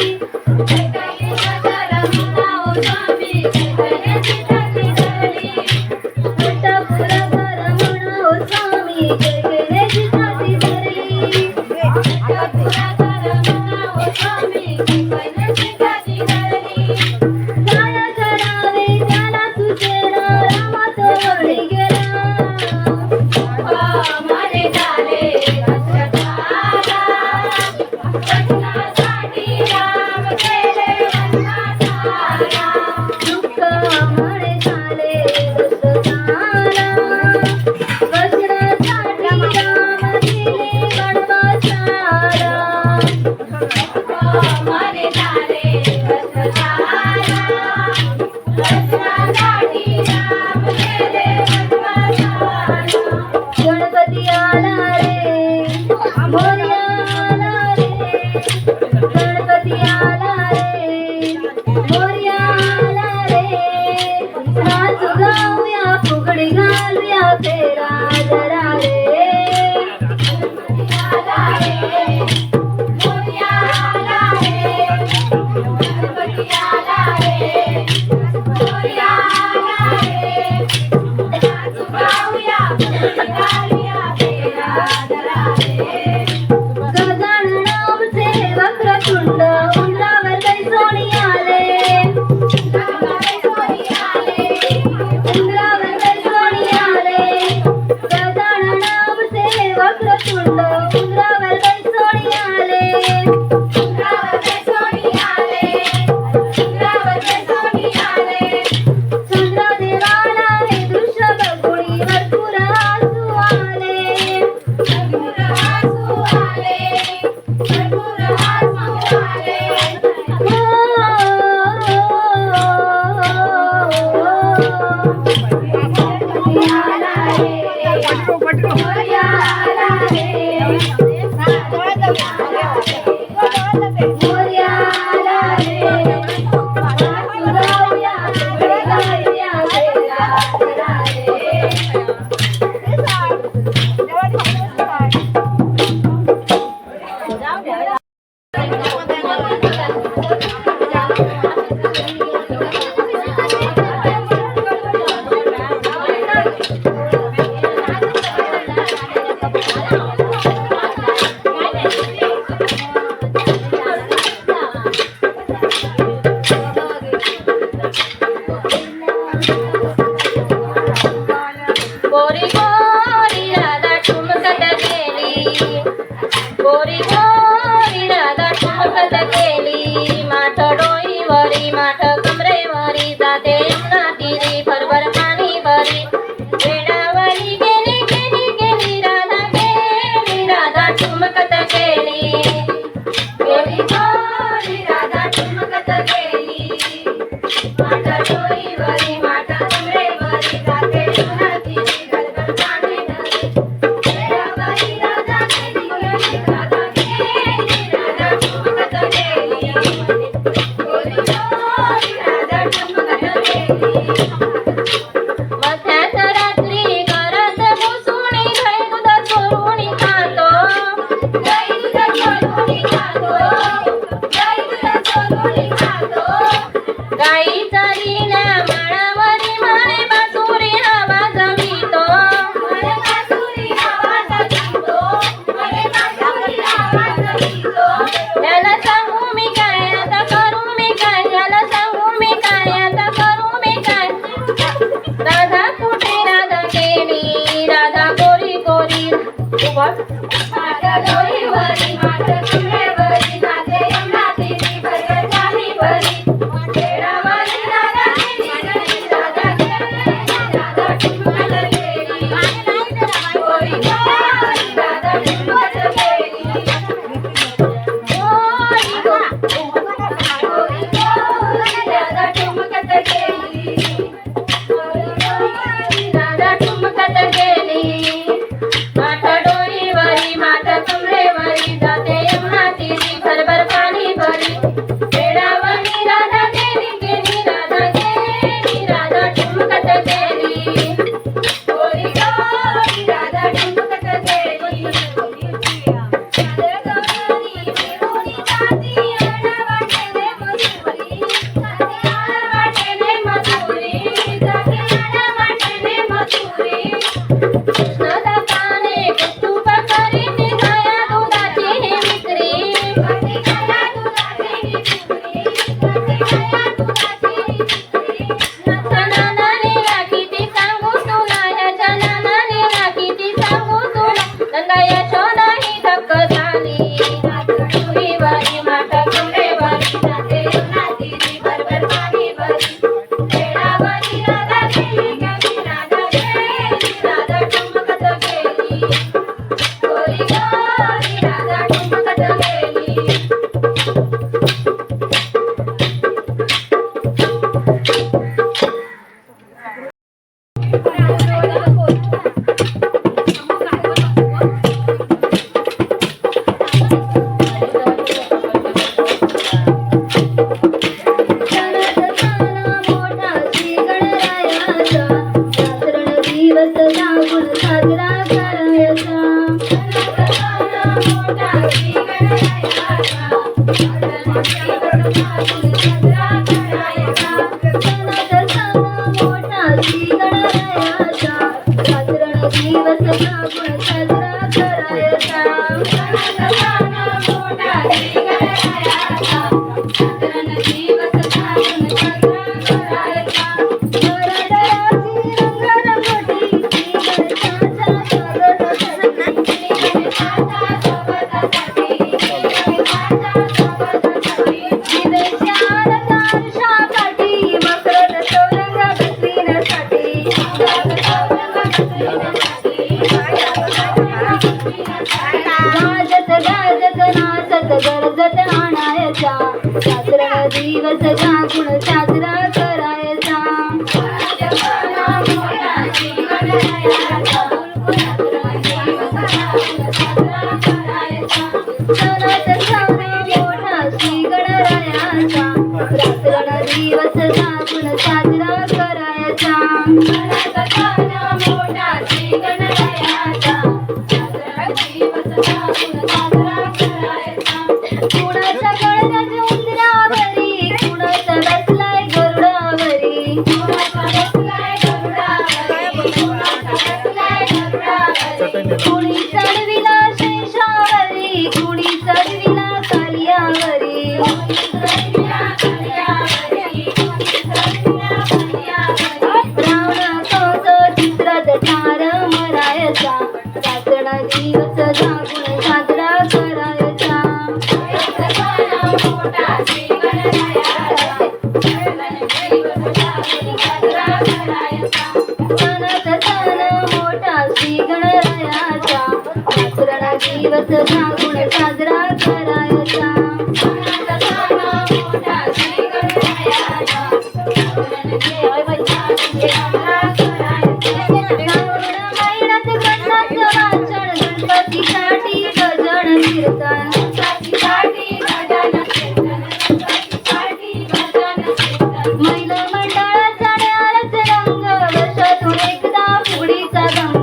take मारे झाले Thank you. Oh. dan. you are so दिवस साजरा करायचा साजरा दिवस जागून साजरा करायचा दिवस सांगून साजरा करायचा. 你在等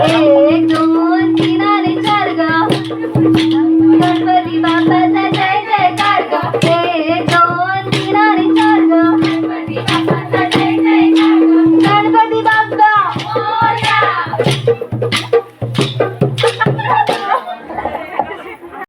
Hey, no.